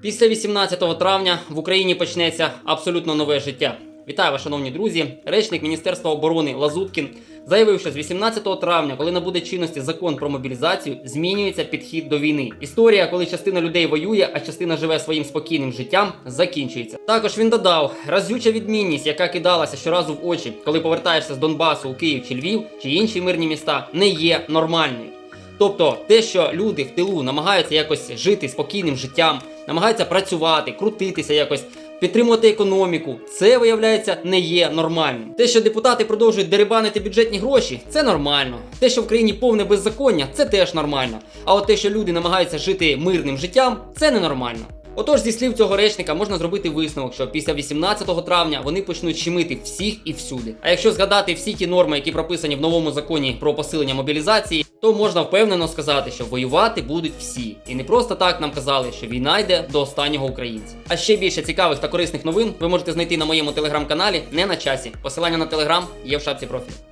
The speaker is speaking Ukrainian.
Після 18 травня в Україні почнеться абсолютно нове життя. Вітаю вас, шановні друзі. Речник Міністерства оборони Лазуткін заявив, що з 18 травня, коли набуде чинності закон про мобілізацію, змінюється підхід до війни. Історія, коли частина людей воює, а частина живе своїм спокійним життям, закінчується. Також він додав, разюча відмінність, яка кидалася щоразу в очі, коли повертаєшся з Донбасу у Київ чи Львів чи інші мирні міста, не є нормальною. Тобто те, що люди в тилу намагаються якось жити спокійним життям, намагаються працювати, крутитися якось. Підтримувати економіку, це виявляється не є нормальним. Те, що депутати продовжують дерибанити бюджетні гроші, це нормально. Те, що в країні повне беззаконня, це теж нормально. А от те, що люди намагаються жити мирним життям, це ненормально. Отож, зі слів цього речника можна зробити висновок, що після 18 травня вони почнуть щемити всіх і всюди. А якщо згадати всі ті норми, які прописані в новому законі про посилення мобілізації, то можна впевнено сказати, що воювати будуть всі. І не просто так нам казали, що війна йде до останнього українця. А ще більше цікавих та корисних новин ви можете знайти на моєму телеграм-каналі не на часі. Посилання на телеграм є в шапці профілю.